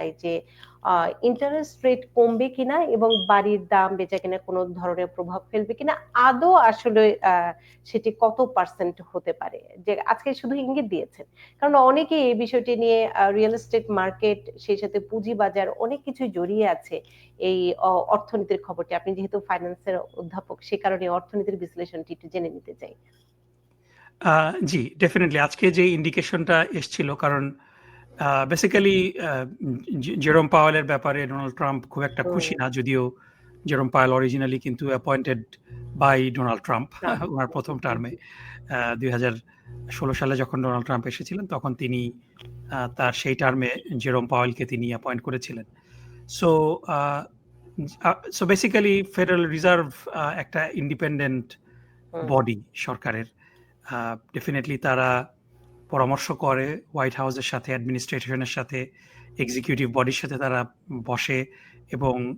চাই যে interest rate কমবে কিনা এবং বাড়ির দাম বেচা কিনা কোনো ধরনের প্রভাব ফেলবে কিনা, আদৌ আসলে সেটি কত পার্সেন্ট হতে পারে? যে, আজকে শুধু ইঙ্গিত দিয়েছেন। কারণ অনেকে এই বিষয়টি নিয়ে রিয়েল এস্টেট মার্কেট সেই সাথে পুঁজি বাজার অনেক কিছু জড়িয়ে আছে এই অর্থনীতির খবরটি। আপনি যেহেতু ফাইন্যান্সের অধ্যাপক, সে কারণে অর্থনীতির বিশ্লেষণটি একটু জেনে নিতে চাই। জি ডেফিনেটলি আজকে যে ইন্ডিকেশনটা এসছিল, কারণ বেসিক্যালি জেরোম পাওয়েলের ব্যাপারে ডোনাল্ড ট্রাম্প খুব একটা খুশি না যদিও জেরোম পাওয়েল অরিজিনালি কিন্তু অ্যাপয়েন্টেড বাই ডোনাল্ড ট্রাম্প ওনার প্রথম টার্মে দুই হাজার ষোলো সালে যখন ডোনাল্ড ট্রাম্প এসেছিলেন তখন তিনি তার সেই টার্মে জেরোম পাওয়েলকে তিনি অ্যাপয়েন্ট করেছিলেন। So so basically federal reserve একটা ইন্ডিপেন্ডেন্ট বডি সরকারের। ডেফিনেটলি তারা পরামর্শ করে হোয়াইট হাউসের সাথে অ্যাডমিনিস্ট্রেশনের সাথে এক্সিকিউটিভ বডির সাথে তারা বসে এবং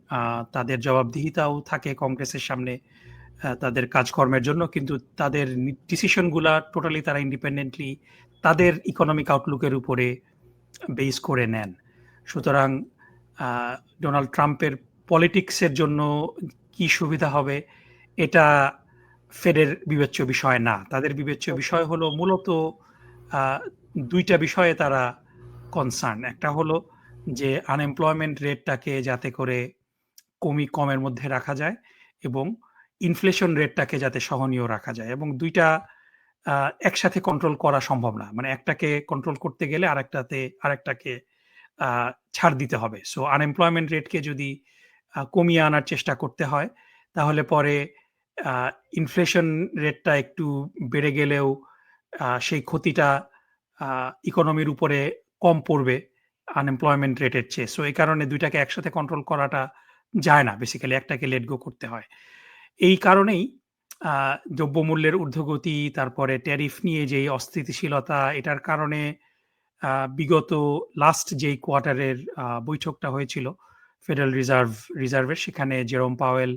তাদের জবাবদিহিতাও থাকে কংগ্রেসের সামনে তাদের কাজকর্মের জন্য কিন্তু তাদের ডিসিশনগুলা টোটালি তারা ইন্ডিপেন্ডেন্টলি তাদের ইকোনমিক আউটলুকের উপরে বেস করে নেন। সুতরাং ডোনাল্ড ট্রাম্পের পলিটিক্সের জন্য কি সুবিধা হবে এটা ফেডের বিবেচ্য বিষয় না। তাদের বিবেচ্য বিষয় হলো মূলত দুইটা বিষয়ে তারা কনসার্ন একটা হলো যে আনএমপ্লয়মেন্ট রেটটাকে যাতে করে কমি কমের মধ্যে রাখা যায় এবং ইনফ্লেশন রেটটাকে যাতে সহনীয় রাখা যায় এবং দুইটা একসাথে কন্ট্রোল করা সম্ভব না। মানে একটাকে কন্ট্রোল করতে গেলে আরেকটাতে, আরেকটাকে ছাড় দিতে হবে। সো আনএমপ্লয়মেন্ট রেটকে যদি কমিয়ে আনার চেষ্টা করতে হয়, তাহলে পরে ইনফ্লেশন রেটটা একটু বেড়ে গেলেও সেই ক্ষতিটা ইকোনমির উপরে কম পড়বে আনএমপ্লয়মেন্ট রেটের চেয়ে। সো এই কারণে দুইটাকে একসাথে কন্ট্রোল করাটা যায় না বেসিক্যালি একটাকে লেট গো করতে হয়। এই কারণেই দ্রব্যমূল্যের ঊর্ধ্বগতি, তারপরে ট্যারিফ নিয়ে যেই অস্থিতিশীলতা, এটার কারণে বিগত লাস্ট যেই কোয়ার্টারের বৈঠকটা হয়েছিল ফেডারেল রিজার্ভ রিজার্ভের সেখানে জেরোম পাওয়েল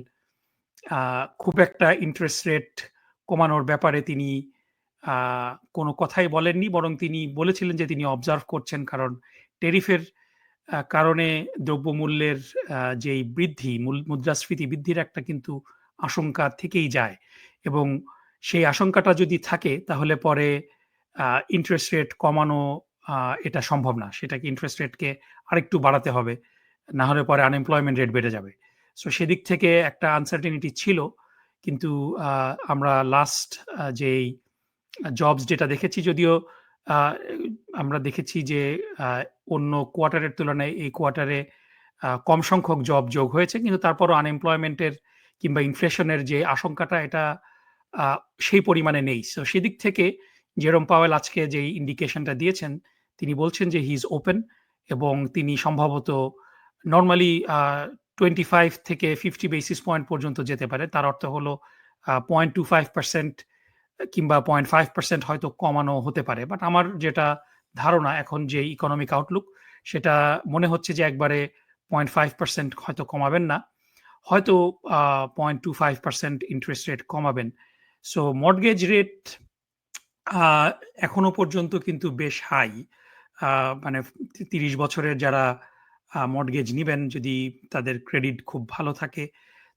খুব একটা ইন্টারেস্ট রেট কমানোর ব্যাপারে তিনি কোনো কথাই বলেননি। বরং তিনি বলেছিলেন যে তিনি অবজার্ভ করছেন। কারণ টেরিফের কারণে দ্রব্যমূল্যের যেই বৃদ্ধি মুদ্রাস্ফীতি বৃদ্ধির একটা কিন্তু আশঙ্কা থেকেই যায়। এবং সেই আশঙ্কাটা যদি থাকে, তাহলে পরে ইন্টারেস্ট রেট কমানো এটা সম্ভব না। সেটাকে ইন্টারেস্ট রেটকে আরেকটু বাড়াতে হবে। না হলে পরে আনএমপ্লয়মেন্ট রেট বেড়ে যাবে। সো সেদিক থেকে একটা আনসার্টেনিটি ছিল। কিন্তু আমরা লাস্ট যেই জবস যেটা দেখেছি যদিও আমরা দেখেছি যে অন্য কোয়ার্টারের তুলনায় এই কোয়ার্টারে কম সংখ্যক জব যোগ হয়েছে। কিন্তু তারপরও আনএমপ্লয়মেন্টের কিংবা ইনফ্লেশনের যে আশঙ্কাটা, এটা সেই পরিমাণে নেই। সো সেদিক থেকে জেরম পাওয়েল আজকে যে ইন্ডিকেশনটা দিয়েছেন, তিনি বলছেন যে হি ইজ ওপেন এবং তিনি সম্ভবত নর্মালি টোয়েন্টি ফাইভ থেকে ফিফটি বেসিস পয়েন্ট পর্যন্ত যেতে পারে। তার অর্থ হলো পয়েন্ট টু ফাইভ পার্সেন্ট কিংবা পয়েন্ট ফাইভ পার্সেন্ট হয়তো কমানো হতে পারে। বাট আমার যেটা ধারণা এখন যে ইকোনমিক আউটলুক সেটা মনে হচ্ছে যে একবারে পয়েন্ট ফাইভ পার্সেন্ট হয়তো কমাবেন না। হয়তো point two five percent interest rate কমাবেন। সো মর্গেজ রেট এখনও পর্যন্ত কিন্তু বেশ হাই মানে তিরিশ বছরের যারা মর্গেজ নিবেন, যদি তাদের ক্রেডিট খুব ভালো থাকে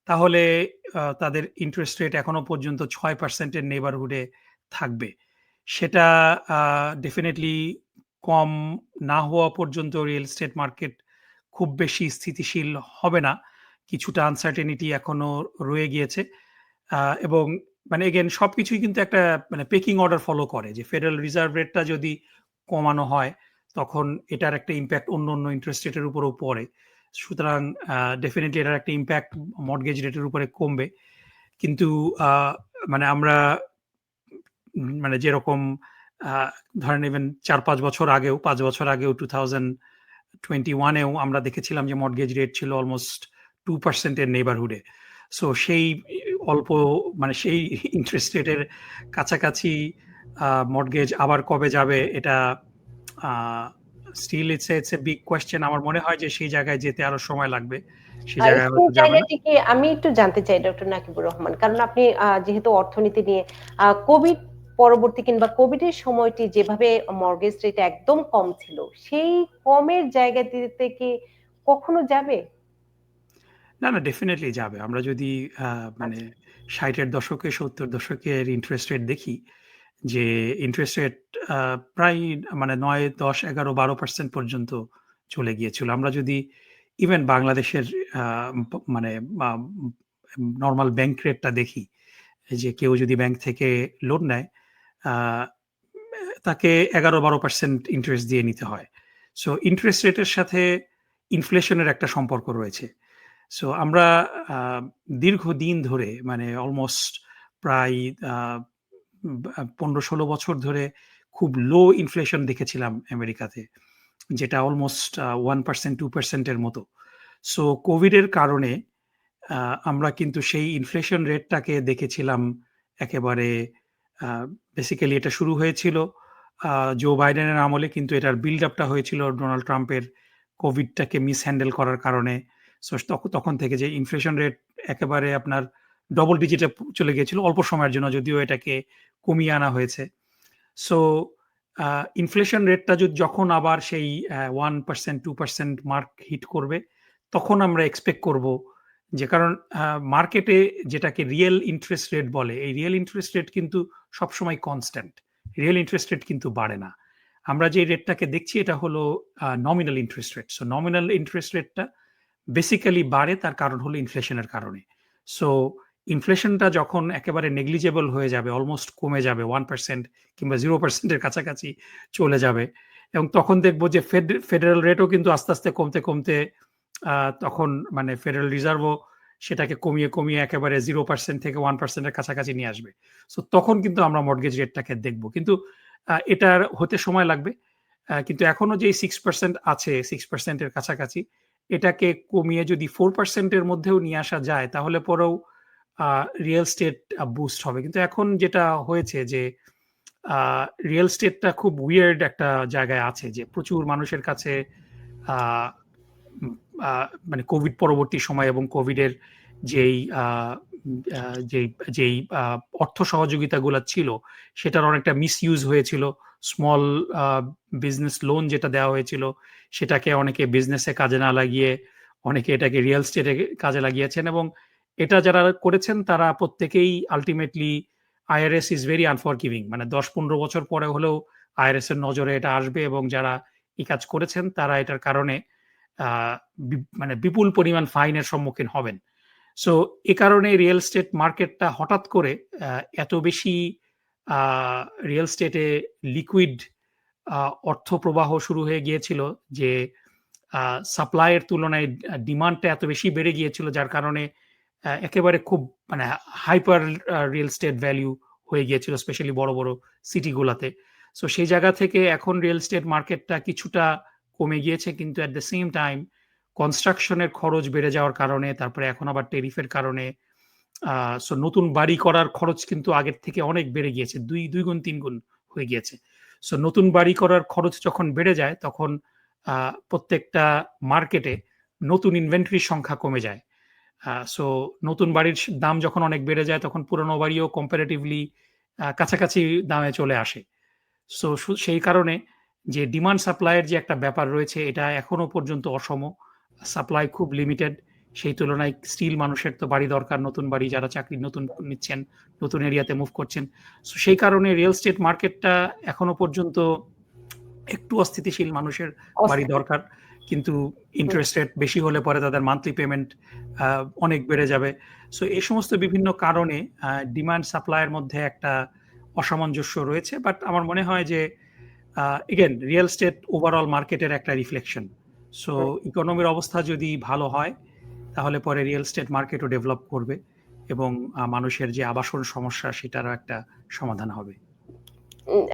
তাহলে তাদের ইন্টারেস্ট রেট এখনও পর্যন্ত ছয় পার্সেন্টের নেবারহুডে থাকবে। সেটা ডেফিনেটলি কম না হওয়া পর্যন্ত রিয়েল স্টেট মার্কেট খুব বেশি স্থিতিশীল হবে না। কিছুটা আনসার্টেনিটি এখনও রয়ে গিয়েছে। এবং মানে এগেন সব কিছুই কিন্তু একটা মানে পেকিং অর্ডার ফলো করে যে ফেডারেল রিজার্ভ রেটটা যদি কমানো হয়, তখন এটার একটা ইম্প্যাক্ট অন্য অন্য ইন্টারেস্ট রেটের উপরেও পড়ে। সুতরাং ডেফিনেটলি এটার একটা ইম্প্যাক্ট মর্গেজ রেটের উপরে কমবে। কিন্তু মানে আমরা মানে যেরকম ধরেন ইভেন চার পাঁচ বছর আগেও, পাঁচ বছর আগেও টু থাউজেন্ড টোয়েন্টি ওয়ানেও আমরা দেখেছিলাম যে মর্গেজ রেট ছিল অলমোস্ট টু পার্সেন্টের নেবারহুডে সো সেই, অল্প মানে সেই ইন্টারেস্ট রেটের কাছাকাছি মর্গেজ আবার কবে যাবে এটা still it's it's a big question আমার মনে হয় যে সেই জায়গায় যেতে আরও সময় লাগবে। সেই জায়গাটিকে আমি একটু জানতে চাই ডক্টর নাকিবুর রহমান। কারণ আপনি যেহেতু অর্থনীতি নিয়ে কোভিড পরবর্তী কিংবা কোভিড এর সময়টি যেভাবে মর্গেজ রেট একদম কম ছিল সেই কমের জায়গা থেকে কখনো যাবে? না না ডেফিনেটলি যাবে। আমরা যদি মানে ষাটের দশকে সত্তর দশকের ইন্টারেস্ট রেট দেখি যে ইন্টারেস্ট রেট প্রায় মানে নয়, দশ, এগারো, বারো পার্সেন্ট পর্যন্ত চলে গিয়েছিল। আমরা যদি ইভেন বাংলাদেশের মানে নর্মাল ব্যাংক রেটটা দেখি, যে কেউ যদি ব্যাংক থেকে লোন নেয় তাকে এগারো, বারো পার্সেন্ট ইন্টারেস্ট দিয়ে নিতে হয়। সো ইন্টারেস্ট রেটের সাথে ইনফ্লেশনের একটা সম্পর্ক রয়েছে। সো আমরা দীর্ঘদিন ধরে মানে অলমোস্ট প্রায় পনেরো ষোলো বছর ধরে খুব লো ইনফ্লেশন দেখেছিলাম আমেরিকাতে, যেটা অলমোস্ট ওয়ান পার্সেন্ট টু পার্সেন্টের মতো। সো কোভিডের কারণে আমরা কিন্তু সেই ইনফ্লেশন রেটটাকে দেখেছিলাম একেবারে বেসিক্যালি এটা শুরু হয়েছিল জো বাইডেনের আমলে কিন্তু এটার বিল্ড আপটা হয়েছিল ডোনাল্ড ট্রাম্পের কোভিডটাকে মিস হ্যান্ডেল করার কারণে। সো তখন থেকে যে ইনফ্লেশন রেট একেবারে আপনার ডবল ডিজিটে চলে গিয়েছিল। অল্প সময়ের জন্য যদিও এটাকে কমিয়ে আনা হয়েছে। সো ইনফ্লেশন রেটটা যদি যখন আবার সেই one percent two percent mark hit করবে, তখন আমরা এক্সপেক্ট করব যে, কারণ মার্কেটে যেটাকে রিয়েল ইন্টারেস্ট রেট বলে, এই রিয়েল ইন্টারেস্ট রেট কিন্তু সবসময় কনস্ট্যান্ট রিয়েল ইন্টারেস্ট রেট কিন্তু বাড়ে না। আমরা যে রেটটাকে দেখছি, এটা হলো nominal interest rate so nominal interest রেটটা বেসিক্যালি বাড়ে, তার কারণ হলো ইনফ্লেশনের কারণে। সো ইনফ্লেশনটা যখন একেবারে নেগলিজেবল হয়ে যাবে অলমোস্ট কমে যাবে ওয়ান পার্সেন্ট কিংবা জিরো পার্সেন্টের কাছাকাছি চলে যাবে, এবং তখন দেখব যে ফেডারেল রেটও কিন্তু আস্তে আস্তে কমতে কমতে তখন মানে ফেডারেল রিজার্ভও সেটাকে কমিয়ে কমিয়ে একেবারে জিরো পার্সেন্ট থেকে ওয়ান পার্সেন্টের কাছাকাছি নিয়ে আসবে। সো তখন কিন্তু আমরা মর্গেজ রেটটাকে দেখব। কিন্তু এটার হতে সময় লাগবে কিন্তু এখনও যে সিক্স পার্সেন্ট আছে সিক্স পার্সেন্টের কাছাকাছি, এটাকে কমিয়ে যদি ফোর পার্সেন্টের মধ্যেও নিয়ে আসা যায়, তাহলে পরেও রিয়েল স্টেট বুস্ট হবে। কিন্তু এখন যেটা হয়েছে যে রিয়েল স্টেটটা খুব উইয়ার্ড একটা জায়গায় আছে যে, প্রচুর মানুষের কাছে মানে কোভিড পরবর্তী সময় এবং কোভিডের যেই যেই যেই অর্থ সহযোগিতাগুলো ছিল, সেটার অনেকটা মিস ইউজ হয়েছিল স্মল বিজনেস লোন যেটা দেওয়া হয়েছিল, সেটাকে অনেকে বিজনেসে কাজে না লাগিয়ে, অনেকে এটাকে রিয়েল স্টেটে কাজে লাগিয়েছেন এবং এটা যারা করেছেন, তারা প্রত্যেকেই ultimately IRS is very unforgiving মানে দশ পনেরো বছর পরে হলেও আইআরএস এর নজরে এটা আসবে এবং যারা এই কাজ করেছেন, তারা এটার কারণে মানে বিপুল পরিমাণ ফাইনের সম্মুখীন হবেন। সো এ কারণে রিয়েল স্টেট মার্কেটটা হঠাৎ করে এত বেশি রিয়েল স্টেটে লিকুইড অর্থ প্রবাহ শুরু হয়ে গিয়েছিল যে সাপ্লাইয়ের তুলনায় ডিমান্ডটা এত বেশি বেড়ে গিয়েছিল, যার কারণে একেবারে খুব মানে হাইপার রিয়েল স্টেট ভ্যালু হয়ে গিয়েছিল স্পেশালি বড় বড় সিটিগুলোতে সো সেই জায়গা থেকে এখন রিয়েল স্টেট মার্কেটটা কিছুটা কমে গিয়েছে, কিন্তু অ্যাট দ্য সেম টাইম কনস্ট্রাকশনের খরচ বেড়ে যাওয়ার কারণে, তারপরে এখন আবার টেরিফের কারণে সো নতুন বাড়ি করার খরচ কিন্তু আগের থেকে অনেক বেড়ে গিয়েছে, দুই দুই গুণ, তিন গুণ হয়ে গিয়েছে। সো নতুন বাড়ি করার খরচ যখন বেড়ে যায়, তখন প্রত্যেকটা মার্কেটে নতুন ইনভেন্টরির সংখ্যা কমে যায়। সো নতুন বাড়ির দাম যখন অনেক বেড়ে যায় তখন পুরনো বাড়িও কম্পারেটিভলি কাছাকাছি দামে চলে আসে। সো সেই কারণে যে ডিমান্ড সাপ্লাইয়ের যে একটা ব্যাপার রয়েছে এটা এখনও পর্যন্ত অসম। সাপ্লাই খুব লিমিটেড সেই তুলনায় স্টিল মানুষের তো বাড়ি দরকার নতুন বাড়ি যারা চাকরি নতুন নিচ্ছেন নতুন এরিয়াতে মুভ করছেন। সো সেই কারণে রিয়েল স্টেট মার্কেটটা এখনও পর্যন্ত একটু অস্থিতিশীল মানুষের বাড়ি দরকার। কিন্তু ইন্টারেস্ট রেট বেশি হলে পরে তাদের মান্থলি পেমেন্ট অনেক বেড়ে যাবে। সো এই সমস্ত বিভিন্ন কারণে ডিমান্ড সাপ্লাইয়ের মধ্যে একটা অসামঞ্জস্য রয়েছে বাট আমার মনে হয় যে এগেন রিয়েল স্টেট ওভারঅল মার্কেটের একটা রিফ্লেকশন সো ইকোনমির অবস্থা যদি ভালো হয়, তাহলে পরে রিয়েল স্টেট মার্কেটও ডেভেলপ করবে এবং মানুষের যে আবাসন সমস্যা, সেটারও একটা সমাধান হবে।